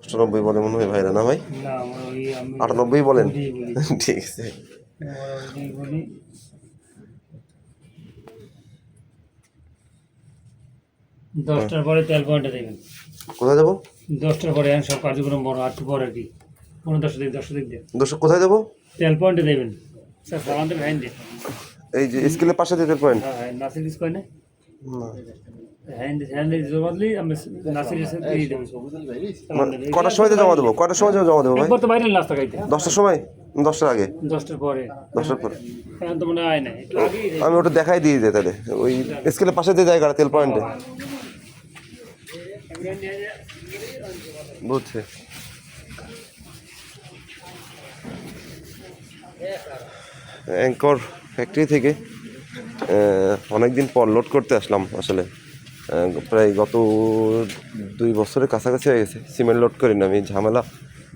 অষ্টানব্বই বলে মনে হয় ভাইরা না ভাই? আটানব্বই বলেন? ঠিক আছে। দশটার পরে তেল পয়েন্টে দেবেন। কোথায় যাব? দশটার পরে সব কার্যক্রম বড় একটু পরে আর কি। পনেরো দশটা দিক দশটা দিক দিয়ে। কোথায় যাব? তেল পয়েন্টে দেবেন। স্যার আমাদের ভ্যান দিয়ে এই যে স্কেলের পাশে দিতে পয়েন্ট। হ্যাঁ হ্যাঁ নাসির ইস কয় না। হ্যান্ড হ্যান্ড আমি নাসির ইস দিয়ে দেবো। কটার সময় জমা দেবো? কটার সময় জমা দেবো ভাই? বাইরে নাস্তা খাইতে। দশটার সময়? দশটার আগে? দশটার পরে। দশটার পরে। মনে হয়। আমি ওটা দেখাই দিয়ে দিই তাহলে। ওই স্কেলের পাশে দিয়ে জায়গাটা তেল পয়েন্টে। বুঝছে। অ্যাঙ্কর ফ্যাক্টরি থেকে অনেক দিন পর লোড করতে আসলাম আসলে। প্রায় গত দুই বছরের কাছাকাছি হয়ে গেছে। সিমেন্ট লোড করি না আমি ঝামেলা।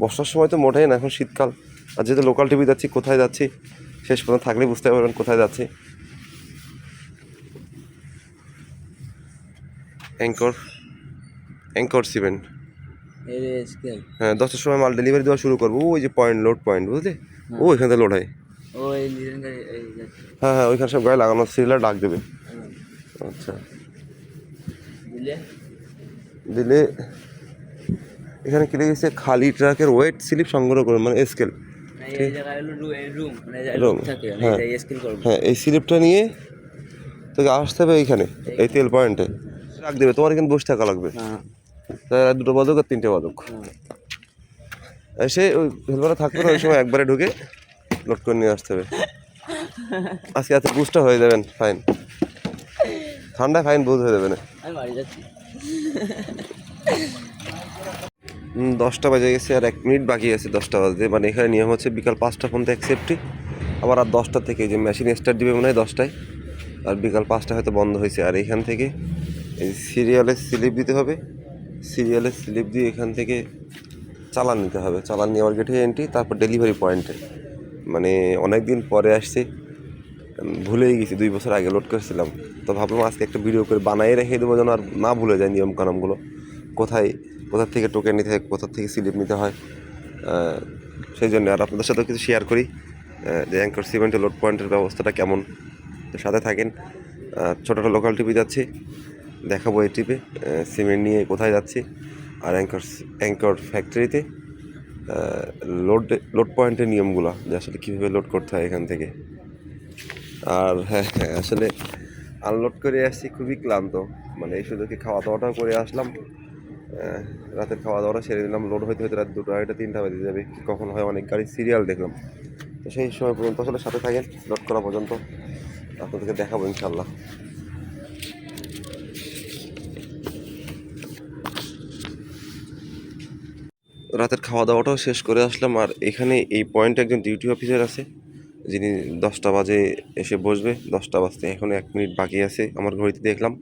বর্ষার সময় তো মোটেই না এখন শীতকাল। আর যেহেতু লোকাল টিভি যাচ্ছি কোথায় যাচ্ছি শেষ পর্যন্ত থাকলে বুঝতে পারবেন কোথায় যাচ্ছি। অ্যাঙ্কর অ্যাঙ্কর সিমেন্ট হ্যাঁ দশটার সময় মাল ডেলিভারি দেওয়া শুরু করব। ওই যে পয়েন্ট লোড পয়েন্ট বুঝলি? ও এখান থেকে লোড হয়। হ্যাঁ হ্যাঁ ওইখানে সব গায়ে লাগানো সিরিয়াল ডাক দেবে। আচ্ছা। দিলে? দিলে এখানে কি লিখেছে খালি ট্রাকের ওয়েট স্লিপ সংগ্রহ করুন মানে স্কেল মানে থাকে মানে হ্যাঁ। এই হ্যাঁ এই স্লিপটা নিয়ে তোকে আসতে হবে এইখানে এই তেল পয়েন্টে। ডাক দেবে তোমার এখানে বসে থাকা লাগবে। হ্যাঁ। দুটো বাদক আর তিনটে বাদক। এসে ওই হেলমেটে থাকবে না ওই সময় একবারে ঢুকে লোড করে নিয়ে আসতে হবে। আজকে এত বুঝটা হয়ে যাবেন ফাইন ঠান্ডায় ফাইন বুঝ হয়ে যাবে না। দশটা বাজে গেছে আর এক মিনিট বাকি আছে দশটা বাজতে। মানে এখানে নিয়ম হচ্ছে বিকাল পাঁচটা পর্যন্ত এক সেফটি আবার আর দশটা থেকে যে মেশিন স্টার্ট দিবে মনে হয় দশটায়। আর বিকাল পাঁচটা হয়তো বন্ধ হয়েছে। আর এখান থেকে এই সিরিয়ালের স্লিপ দিতে হবে। সিরিয়ালের স্লিপ দিয়ে এখান থেকে চালান নিতে হবে। চালান নিয়ে আমার গেটে এন্ট্রি তারপর ডেলিভারি পয়েন্টে মানে অনেক দিন পরে আসছে। ভুলেই গেছি, দুই বছর আগে লোড করেছিলাম। তো ভাবলাম আজকে একটা ভিডিও করে বানিয়ে রেখে দেবো যেন আর না ভুলে যায় নিয়ম কানুনগুলো কোথায়, কোথা থেকে টোকেন নিতে হয়, কোথা থেকে স্লিপ নিতে হয় সেই জন্য আর আপনাদের সাথেও কিছু শেয়ার করি যে অ্যাঙ্কর সিমেন্টের লোড পয়েন্টের ব্যবস্থাটা কেমন। সাথে থাকেন ছোটোটা লোকাল টিপে যাচ্ছি, দেখাবো এই টিপে সিমেন্ট নিয়ে কোথায় যাচ্ছি, আর অ্যাঙ্কর অ্যাঙ্কর ফ্যাক্টরিতে লোড লোড পয়েন্টের নিয়মগুলো, যে আসলে কীভাবে লোড করতে হয় এখান থেকে। আর হ্যাঁ হ্যাঁ, আসলে আনলোড করে আসছি খুবই ক্লান্ত। মানে এই কি খাওয়া দাওয়াটাও করে আসলাম রাতের খাওয়া দাওয়াটা সেরে দিলাম লোড হইতে হইতে রাত দুটো আড়াইটা তিনটা বেজে যাবে। কখন হয় অনেক গাড়ি সিরিয়াল দেখলাম। তো সেই সময় পর্যন্ত আসলে সাথে থাকেন লোড করা পর্যন্ত। আপনাদেরকে দেখাবো ইনশাল্লাহ রাতের খাওয়া দাওয়াটাও শেষ করে আসলাম। আর এখানে এই পয়েন্টে একজন ডিউটি অফিসার আছে। যিনি দশটা বাজে এসে বসবে দশটা বাজতে এখন এক মিনিট বাকি আছে আমার ঘড়িতে দেখলাম।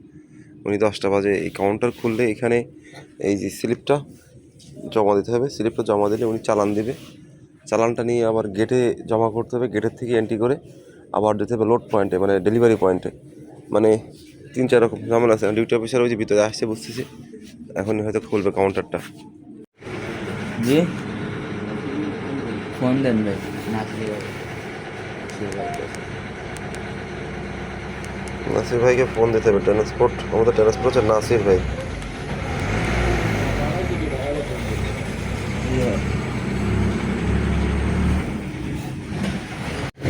উনি দশটা বাজে এই কাউন্টার খুললে এখানে এই যে স্লিপটা জমা দিতে হবে স্লিপটা জমা দিলে উনি চালান দেবে। চালানটা নিয়ে আবার গেটে জমা করতে হবে গেটের থেকে এন্ট্রি করে আবার দিতে হবে লোড পয়েন্টে মানে ডেলিভারি পয়েন্টে মানে তিন চার রকম ঝামেলা আছে ডিউটি অফিসার ওই যে ভিতরে আসছে বুঝতেছি এখন হয়তো খুলবে কাউন্টারটা জি? ফোন দেন ভাই। নাসির ভাইকে ফোন দিতে হবে ট্রান্সপোর্ট আমাদের ট্রান্সপোর্ট হচ্ছে নাসির ভাই।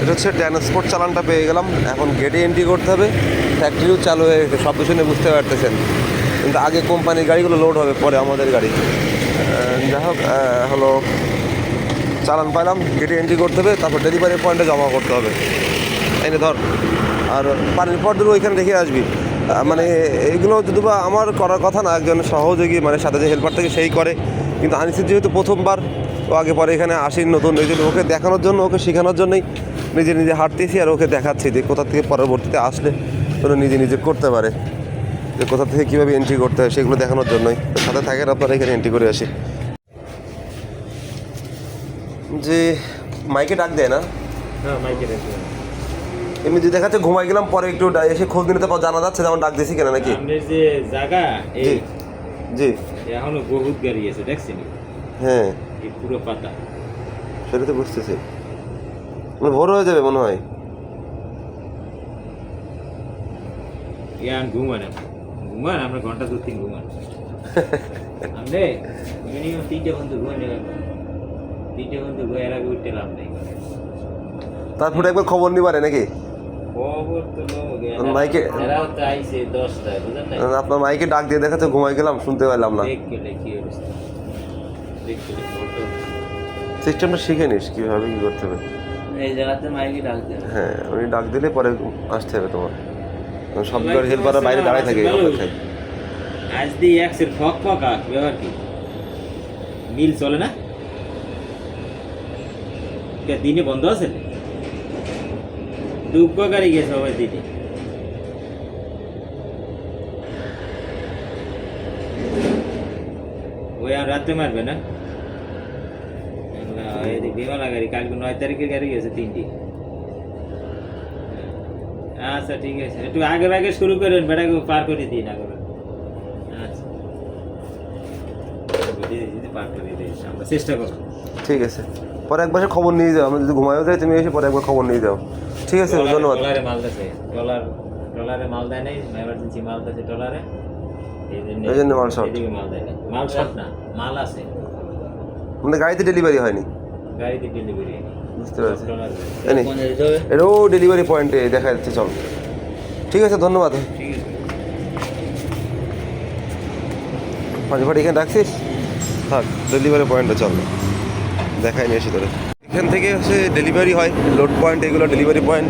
এটা হচ্ছে ট্রান্সপোর্ট চালানটা পেয়ে গেলাম, এখন গেটে এন্ট্রি করতে হবে ফ্যাক্টরিও চালু হয়ে গেছে, সব শুনে বুঝতে পারতেছেন। কিন্তু আগে কোম্পানির গাড়িগুলো লোড হবে পরে আমাদের গাড়ি। যাই হোক হলো চালান পাইলাম গেটে এন্ট্রি করতে হবে, তারপর ডেলিভারি পয়েন্টে জমা করতে হবে। এনে ধর, আর পানির পরগুলো ওইখানে রেখে আসবি। মানে এগুলো যদি বা আমার করার কথা না, একজন সহযোগী মানে সাথে যে হেল্পার থেকে সেই করে। কিন্তু আনিসের যেহেতু প্রথমবার, ও আগে পরে এখানে আসেন নতুন, এই জন্য ওকে দেখানোর জন্য, ওকে শেখানোর জন্যই নিজে নিজে হাঁটতেছি আর ওকে দেখাচ্ছি যে কোথা থেকে পরবর্তীতে আসলে ওরা নিজে নিজে করতে পারে। যে কোথা থেকে কীভাবে এন্ট্রি করতে হয় সেগুলো দেখানোর জন্যই। সাথে থাকেন আপনারা, এখানে এন্ট্রি করে আসি। যে মাইকে ডাক দেয় না? হ্যাঁ মাইকে রেখে এমনি যে দেখাচ্ছে ঘুমাই গেলাম পরে একটু এসে খোঁজ নিতে পার জানা যাচ্ছে যেমন ডাক দিয়েছি কেন নাকি? যে জায়গা জি জি। এখনও বহুত গাড়ি আছে দেখছেন? হ্যাঁ। পুরো পাতা। সেটা তো বুঝতেছি। মানে ভোর হয়ে যাবে মনে হয়। ইয়ান ঘুমান ঘুমান আমরা ঘণ্টা দু তিন ঘুমান আমনে মিনিমাম তিনটে বন্ধু ঘুমান তিনটে বন্ধু এর আগে উঠতে লাভ নেই। তারপরে একবার খবর নিবারে নাকি? মাইকে- আপনার মাইকে ডাক দিয়ে দেখাচ্ছে ঘুমাই গেলাম শুনতে পারলাম না। সিস্টেমটা শিখে নিস কীভাবে কী করতে হবে। এই জায়গাতে মাইকে ডাকতে হবে হ্যাঁ উনি ডাক দিলে পরে আসতে হবে তোমার। সব হেল্পাররা বাইরে দাঁড়ায় থাকে অপেক্ষায়। আজ দিয়ে এক্সের ফক ফকা ব্যাপার কি? মিল চলে না? কে দিনে বন্ধ আছে? দুঃখ গাড়ি গেছে সবাই দিনে ওই আর রাতে মারবে না? বিমালা গাড়ি, কালকে নয় তারিখের গাড়ি গেছে তিনটি। আচ্ছা ঠিক আছে। একটু আগে আগে শুরু করেন বেটাকে পার করে দিন আগে আচ্ছা। পার করে দিয়েছি, আমরা চেষ্টা করব। ঠিক আছে। পরে একবার খবর নিয়ে যাও। আমি যদি ঘুমাইও যাই তুমি এসে পরে একবার খবর নিয়ে যাও। ঠিক আছে ধন্যবাদ। মাল ট্রলার ট্রলারে মাল দেয় নাই এমার্জেন্সি মাল দিছে ট্রলারে এই জন্য মাল। এদিকে মাল দেয় মাল শর্ট না মাল আছে। মানে গাড়িতে ডেলিভারি হয়নি? গাড়িতে ডেলিভারি বুঝতে পারছি। হবে। এটাও ডেলিভারি পয়েন্টে দেখা যাচ্ছে চল। ঠিক আছে ধন্যবাদ। পাঁচ ভাড়ি এখানে রাখছিস? থাক ডেলিভারি পয়েন্টে চল। দেখাই নিয়ে এসে তোরে এখান থেকে হচ্ছে ডেলিভারি হয় লোড পয়েন্ট এগুলো ডেলিভারি পয়েন্ট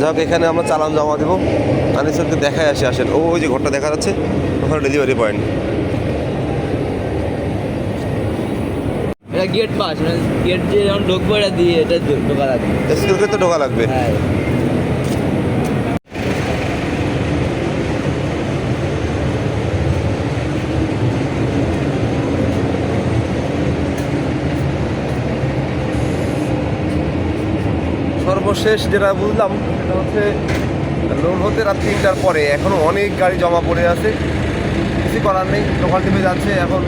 যা হোক এখানে আমরা চালান জমা দেবো। আনিসকে দেখায় আসে আসেন। ও ওই যে ঘরটা দেখা যাচ্ছে ওখানে ডেলিভারি পয়েন্ট এটা গেট পাস মানে গেট যে যখন ঢুকবো এটা দিয়ে এটা ঢোকা লাগবে। স্কুলকে তো ঢোকা লাগবে। হ্যাঁ। সর্বশেষ যেটা বুঝলাম, সেটা হচ্ছে লোড হতে রাত তিনটার পরে। এখনও অনেক গাড়ি জমা পড়ে আছে। কিছু করার নেই লোকাল টিমে যাচ্ছে। এখন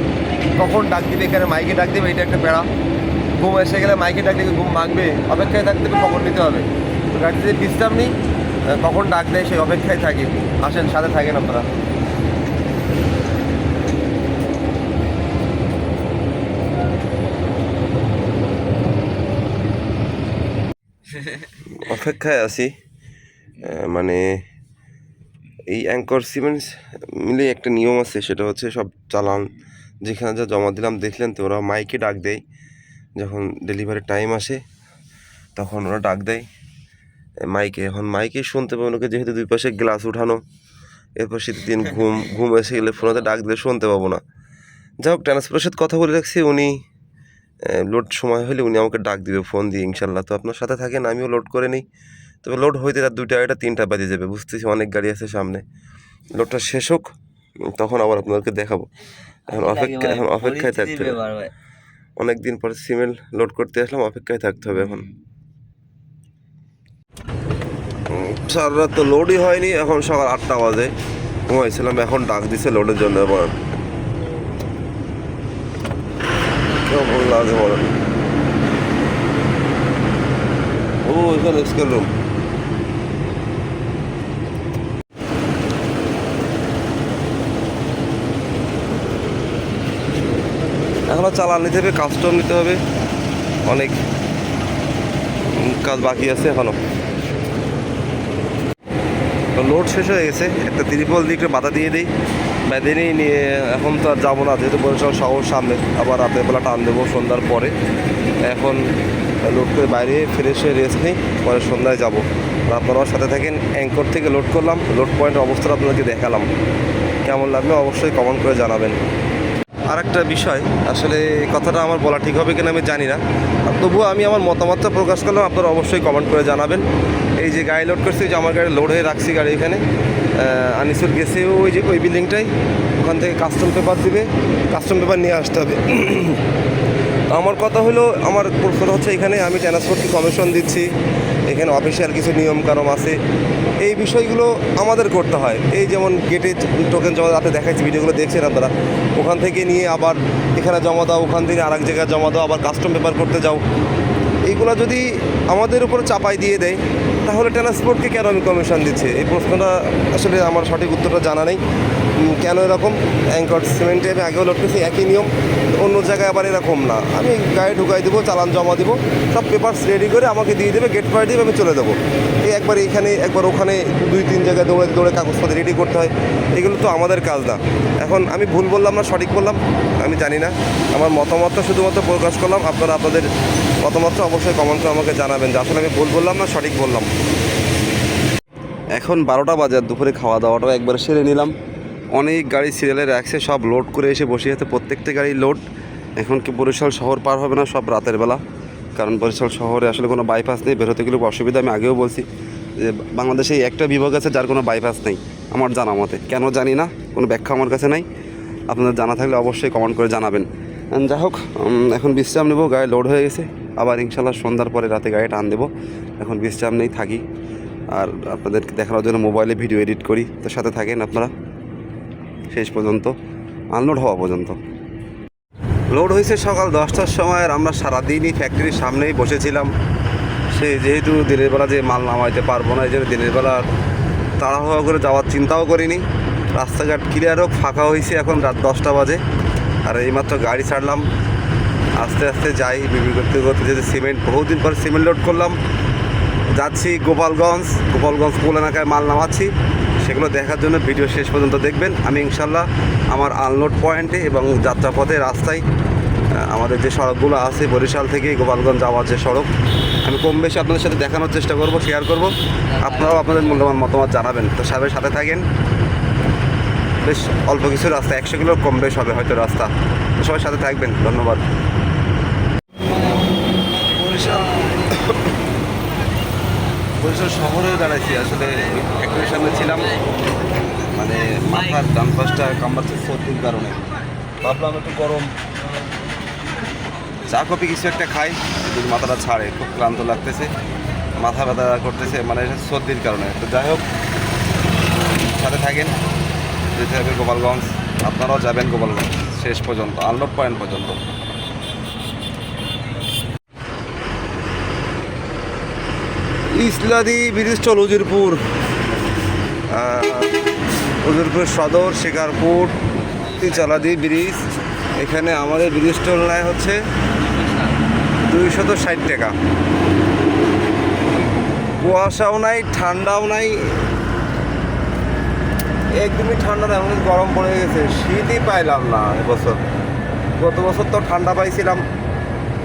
কখন ডাক দিবে, এখানে মাইকে ডাক দেবে, এটা একটা প্যারা। ঘুম এসে গেলে মাইকে ডাক দিবে ঘুম মাগবে অপেক্ষায় থাকতে হবে খবর নিতে হবে। তো গাড়িতে বিশ্রাম নেই কখন ডাক দেয় সেই অপেক্ষায় থাকি। আসেন, সাথে থাকেন আপনারা। অপেক্ষায় আছি মানে এই অ্যাঙ্কর সিমেন্টস মিলে একটা নিয়ম আছে, সেটা হচ্ছে সব চালান, যেখানে যা জমা দিলাম দেখলেন তো, ওরা মাইকে ডাক দেয়, যখন ডেলিভারি টাইম আসে, তখন ওরা ডাক দেয়, মাইকে, এখন মাইকে শুনতে পাবে ওনাকে যেহেতু দুই পাশে গ্লাস উঠানো এরপর শীতের দিন ঘুম ঘুম এসে গেলে ফোনেতে ডাক দিলে শুনতে পাবো না। যাই হোক ট্রান্সফারের সাথে কথা বলে রাখছি, উনি লোড সময় হলে উনি আমাকে ডাক দিবে ফোন দিয়ে ইনশাল্লাহ তো আপনার সাথে থাকেন আমিও লোড করে নিই। তবে লোড হইতে রাত দুইটা আড়াইটা তিনটা বাজে যাবে বুঝতেছি অনেক গাড়ি আছে সামনে। লোডটা শেষ হোক তখন আবার আপনাদেরকে দেখাবো। এখন অপেক্ষা এখন অপেক্ষায় থাকতে হবে। অনেক দিন পরে সিমেন্ট লোড করতে আসলাম অপেক্ষায় থাকতে হবে এখন। সারা রাত তো লোডই হয়নি এখন সকাল আটটা বাজে। ঘুমাইছিলাম এখন ডাক দিছে লোডের জন্য এবার লাগে বলেন ও এখানে স্কেল রুম এখনও চালান নিতে হবে কাস্টম নিতে হবে। অনেক কাজ বাকি আছে এখনও তো লোড শেষ হয়ে গেছে। একটা ত্রিপল দিয়ে একটু বাধা দিয়ে দিই। বেঁধে নিয়ে এখন তো আর যাব না, যেহেতু বরিশাল শহর সামনে, আবার রাতের বেলা টান দেবো সন্ধ্যার পরে। এখন লোড করে বাইরে ফ্রেশ হয়ে রেস্ট নিই, পরে সন্ধ্যায় যাব। আপনারাও সাথে থাকেন অ্যাঙ্কর থেকে লোড করলাম লোড পয়েন্টের অবস্থাটা আপনাদেরকে দেখালাম। কেমন লাগল অবশ্যই কমেন্ট করে জানাবেন। আর একটা বিষয়, আসলে কথাটা আমার বলা ঠিক হবে কিনা আমি জানি না তবুও আমি আমার মতামতটা প্রকাশ করলাম, আপনারা অবশ্যই কমেন্ট করে জানাবেন। এই যে গাড়ি লোড করছি যে আমার গাড়ি লোড হয়ে রাখছি গাড়ি এখানে আহ, আনিসুর গেছে ওই যে ওই বিল্ডিংটাই ওখান থেকে কাস্টম পেপার দিবে। কাস্টম পেপার নিয়ে আসতে হবে। আমার কথা হলো আমার প্রশ্ন হচ্ছে এখানে আমি ট্রান্সপোর্টকে কমিশন দিচ্ছি? এখানে অফিসিয়াল কিছু নিয়ম কানুন আছে? এই বিষয়গুলো আমাদের করতে হয়। এই যেমন গেটে টোকেন জমা আপনি দেখাচ্ছি ভিডিওগুলো দেখছেন আপনারা? ওখান থেকে নিয়ে আবার এখানে জমা দাও ওখান থেকে আরেক জায়গায় জমা দাও আবার কাস্টম পেপার করতে যাও। এইগুলো যদি আমাদের উপর চাপাই দিয়ে দেয় তাহলে ট্রান্সপোর্টকে কেন আমি কমিশন দিচ্ছি? এই প্রশ্নটা আসলে আমার সঠিক উত্তরটা জানা নেই। কেন এরকম? অ্যাঙ্কর সিমেন্টে আমি আগেও লোড করেছি একই নিয়ম, অন্য জায়গায় আবার এরকম না। আমি গাড়ি ঢুকাই দেবো, চালান জমা দেবো, সব পেপারস রেডি করে আমাকে দিয়ে দেবে গেট পাড়ি দিয়ে আমি চলে দেবো। এই একবার এখানে একবার ওখানে, দুই, তিন জায়গায় দৌড়ে দৌড়ে কাগজপত্র রেডি করতে হয়। এগুলো তো আমাদের কাজ না। এখন আমি ভুল বললাম না, সঠিক বললাম? আমি জানি না। আমার মতামতটা শুধুমাত্র প্রকাশ করলাম। আপনারা আপনাদের মতামতটা অবশ্যই কমেন্ট করে আমাকে জানাবেন যে আসলে আমি ভুল বললাম না, সঠিক বললাম। এখন বারোটা বাজার দুপুরে খাওয়া দাওয়াটাও একবার সেরে নিলাম। অনেক গাড়ি সিরিয়ালে রাখছে সব লোড করে এসে বসে আছে। প্রত্যেকটা গাড়ি লোড এখন কি বরিশাল শহর পার হবে না? সব রাতের বেলা। কারণ বরিশাল শহরে আসলে কোনো বাইপাস নেই, বেরোতে গেলে অসুবিধা। আমি আগেও বলছি যে, বাংলাদেশে একটা বিভাগ আছে যার কোনো বাইপাস নেই, আমার জানা মতে। কেন জানি না, কোনো ব্যাখ্যা আমার কাছে নাই। আপনাদের জানা থাকলে অবশ্যই কমেন্ট করে জানাবেন। যাই হোক এখন বিশ্রাম নেব, গায়ে লোড হয়ে গেছে। আবার ইনশাল্লাহ সন্ধ্যার পরে রাতে গাড়ি টান দেবো। এখন বিশ্রাম নেই, থাকি। আর আপনাদেরকে দেখানোর জন্য মোবাইলে ভিডিও এডিট করি। তো সাথে থাকেন আপনারা। শেষ পর্যন্ত আনলোড হওয়া পর্যন্ত। লোড হয়েছে সকাল দশটার সময় আমরা সারাদিনই ফ্যাক্টরির সামনেই বসেছিলাম। সে যেহেতু দিনের বেলা যে মাল নামাইতে পারব না, এই জন্য দিনের বেলা তাড়াহুড়া করে যাওয়ার চিন্তাও করিনি। রাস্তাঘাট ক্লিয়ার হোক, ফাঁকা হয়েছে এখন রাত দশটা বাজে। আর এইমাত্র গাড়ি ছাড়লাম। আস্তে আস্তে যাই, বিক্রি করতে করতে যেতে সিমেন্ট বহুদিন পরে সিমেন্ট লোড করলাম। যাচ্ছি গোপালগঞ্জ গোপালগঞ্জ কোল এলাকায় মাল নামাচ্ছি। সেগুলো দেখার জন্য ভিডিও শেষ পর্যন্ত দেখবেন। আমি ইনশাল্লাহ আমার আনলোড পয়েন্টে এবং যাত্রাপথে রাস্তায় আমাদের যে সড়কগুলো আছে, বরিশাল থেকে গোপালগঞ্জ যাওয়ার যে সড়ক, আমি কম বেশি আপনাদের সাথে দেখানোর চেষ্টা করব শেয়ার করব। আপনারাও আপনাদের মূল্যবান মতামত জানাবেন। তো সবাই সাথে থাকেন। বেশ অল্প কিছু রাস্তা, একশো কিলোর কম বেশ হবে হয়তো রাস্তা। সবাই সাথে থাকবেন। ধন্যবাদ। বরিশাল বরিশাল শহরে দাঁড়াইছি। আসলে ফ্যাক্টরির সামনে ছিলাম মানে মাথার ডান পাশটা কামড়াচ্ছে সর্দির কারণে। ভাবলাম একটু গরম। চা, কফি কিছু একটা খাই, যদি মাথাটা ছাড়ে, খুব ক্লান্ত লাগতেছে। মাথা ব্যথা করতেছে মানে সর্দির কারণে। তো যাই হোক, সাথে থাকেন। যেতে হবে গোপালগঞ্জ। আপনারাও যাবেন গোপালগঞ্জ, শেষ পর্যন্ত আনলোড পয়েন্ট পর্যন্ত। ইসলাদি ব্রিজ চল, উজিরপুর। উজিরপুর সদর, শিকারপুর তিচালাদি ব্রিজ। এখানে আমাদের ব্রিজ টোল নেয় হচ্ছে দুইশত ষাট টাকা। কুয়াশাও নাই, ঠান্ডাও নাই। একদমই ঠান্ডা না এখন গরম পড়ে গেছে। শীতই পাইলাম না এবছর। গত বছর তো ঠান্ডা পাইছিলাম।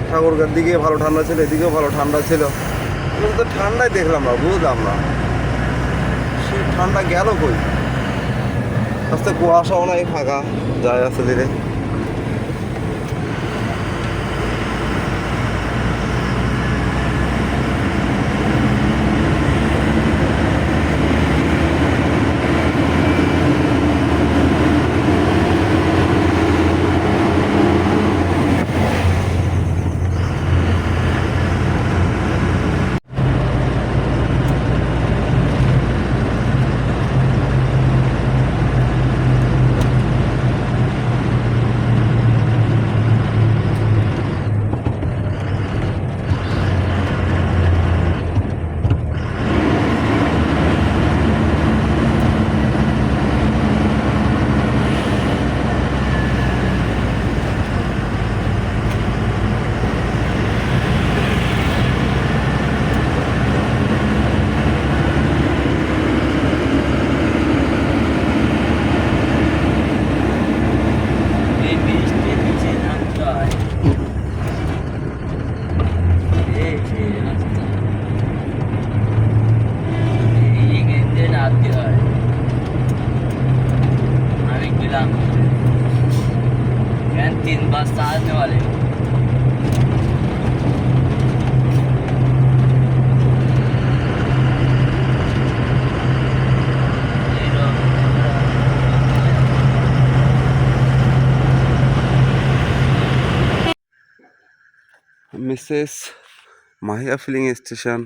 ঠাকুরগার দিকে ভালো ঠান্ডা ছিল, এদিকেও ভালো ঠান্ডা ছিল। কিন্তু তো ঠান্ডায় দেখলাম না, বুঝলাম না। সেই ঠান্ডা গেল কই? আস্তে কুয়াশা নাই ফাঁকা যায় আছে ধীরে। Mrs Mahiya filling station,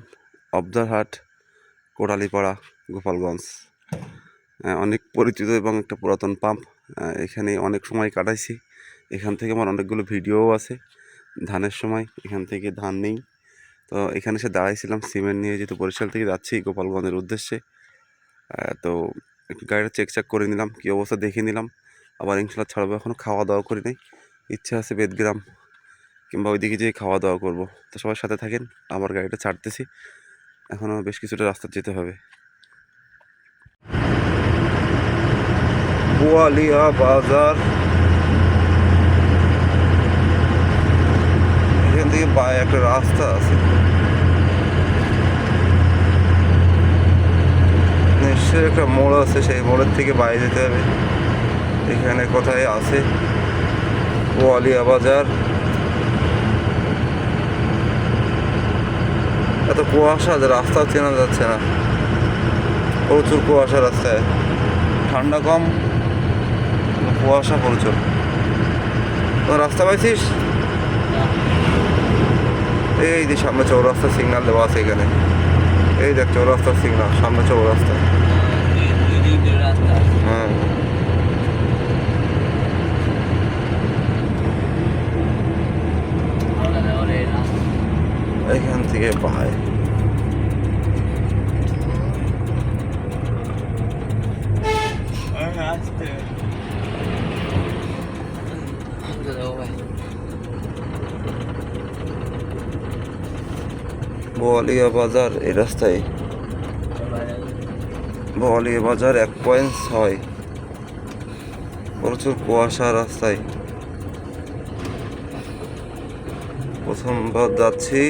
Abdarhat, Kotalipara, Gopalganj. অনেক পরিচিত এবং একটা পুরাতন পাম্প। এখানে অনেক সময় কাটাইছি। এখান থেকে আমার অনেকগুলো ভিডিওও আছে ধানের সময়। এখান থেকে ধান নেই। তো এখানে এসে দাঁড়াইছিলাম, সিমেন্ট নিয়ে যেহেতু বরিশাল থেকে যাচ্ছি গোপালগঞ্জের উদ্দেশ্যে। তো একটু গাড়িটা চেক চেক করে নিলাম, কী অবস্থা দেখে নিলাম। আবার ইনশাল্লাহ ছাড়বো এখনও খাওয়া দাওয়া করি নাই। ইচ্ছা আছে বেদগ্রাম কিংবা ওইদিকে যেয়ে খাওয়া দাওয়া করব। তো সবার সাথে থাকেন, আমার গাড়িটা ছাড়তেছি। এখনও বেশ কিছুটা রাস্তা যেতে হবে। বোয়ালিয়া বাজার। এখান থেকে পায়ে একটা রাস্তা আছে। নিশ্চয়ই একটা মোড় আছে, সেই মোড়ের থেকে বাইরে যেতে হবে। এখানে কোথায় আছে? বোয়ালিয়া বাজার। এত কুয়াশা যে রাস্তাও চেনা যাচ্ছে না। প্রচুর কুয়াশা রাস্তায়। ঠান্ডা কম কুয়াশা প্রচুর। তো রাস্তা পাইছিস? এই যে সামনে চৌরাস্তা সিগন্যাল দেওয়া আছে এখানে। এই দেখ চৌরাস্তার সিগনাল সামনে চৌরাস্তা। হ্যাঁ আলাদা করে রাস্তা এখান থেকে ভাই বোয়ালিয়া বাজার, এই রাস্তায়। বোয়ালিয়া বাজার এক পয়েন্ট ছয়। প্রচুর কুয়াশা রাস্তায়। প্রথমবার যাচ্ছি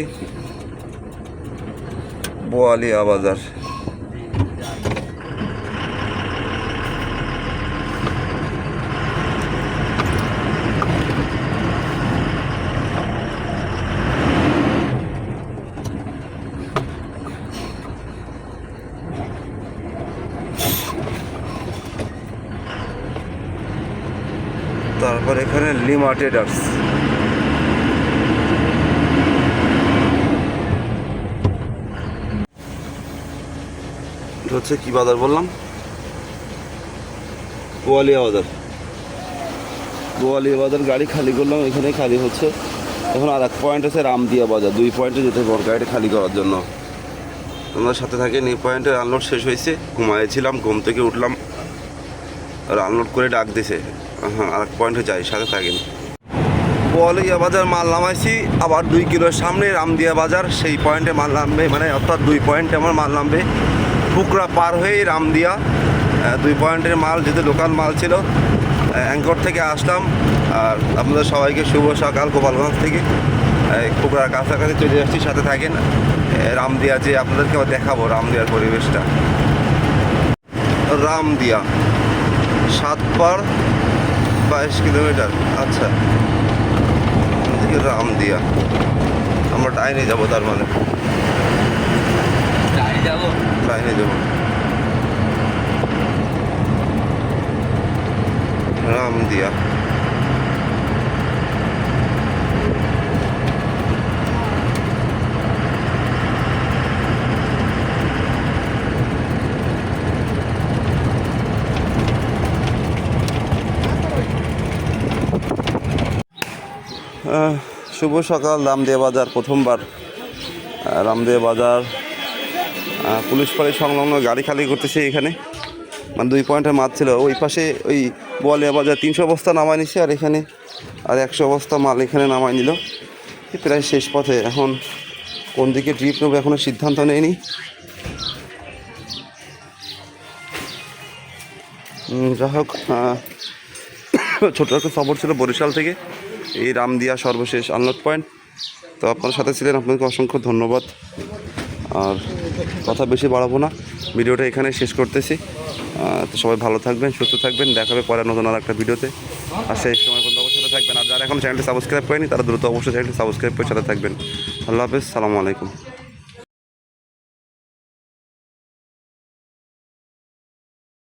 বোয়ালিয়া বাজার। তারপর এখানে লিমা ট্রেডার্স। হচ্ছে, কি বাজার বললাম? গোয়ালিয়া বাজার। গোয়ালিয়া বাজার গাড়ি খালি করলাম এখানে খালি হচ্ছে। এখন আর এক পয়েন্ট আছে রামদিয়া বাজার। দুই পয়েন্টে যেতে হবে গাড়িটা খালি করার জন্য। তোমরা সাথে থাকেন এই পয়েন্টে আনলোড শেষ হয়েছে। ঘুমাইছিলাম, ঘুম থেকে উঠলাম। আর আনলোড করে ডাক দিছে। হ্যাঁ আর এক পয়েন্টে যাই, সাথে থাকেন গোয়ালিয়া বাজার মাল নামাইছি, আবার দুই কিলোর সামনে রামদিয়া বাজার। সেই পয়েন্টে মাল নামবে মানে অর্থাৎ দুই পয়েন্টে আমার মাল নামবে। পুকরা পার হয়েই রামদিয়া দুই পয়েন্টের মাল, যেহেতু লোকাল মাল ছিল অ্যাঙ্কর থেকে আসলাম। আর আপনাদের সবাইকে শুভ সকাল, গোপালগঞ্জ থেকে। এই পুকুরার কাছাকাছি চলে যাচ্ছি সাথে থাকেন। রামদিয়া যে আপনাদেরকে আবার দেখাবো, রামদিয়ার পরিবেশটা। রামদিয়া সাত পার বাইশ কিলোমিটার। আচ্ছা রামদিয়া। আমরা ডাইনে যাব তার মানে। গাড়ি যাব? ডাইনে যাব। রামদিয়া আহ, শুভ সকাল রামদেয়া বাজার প্রথমবার। আহ, রামদেয়া বাজার পুলিশ ফাঁড়ি সংলগ্ন গাড়ি খালি করতেছে এখানে। মানে দুই পয়েন্টের মাছ ছিল। ওই পাশে ওই বোয়ালিয়া বাজার তিনশো বস্তা নামায় নিছে আর এখানে আর একশো বস্তা মাল এখানে নামায় নিল। প্রায় শেষ পথে। এখন কোন দিকে ট্রিপ নেব এখনও সিদ্ধান্ত নেয়নি যাই হোক ছোটো একটা খবর ছিল বরিশাল থেকে। এই রামদিয়া সর্বশেষ আনলোড পয়েন্ট তো আপনার সাথে ছিলেন, আপনাকে অসংখ্য ধন্যবাদ। আর কথা বেশি বাড়াবো না। ভিডিওটা এখানে শেষ করতেছি। তো সবাই ভালো থাকবেন, সুস্থ থাকবেন। দেখাবে পরে নতুন আর একটা ভিডিওতে। আর সেই সময় পর্যন্ত অবশ্যই থাকবেন। আর যারা এখন চ্যানেলটি সাবস্ক্রাইব করেনি, তারা দ্রুত অবশ্যই চ্যানেলটি সাবস্ক্রাইব করে সাথে থাকবেন। আল্লাহ হাফেজ, সালামু আলাইকুম।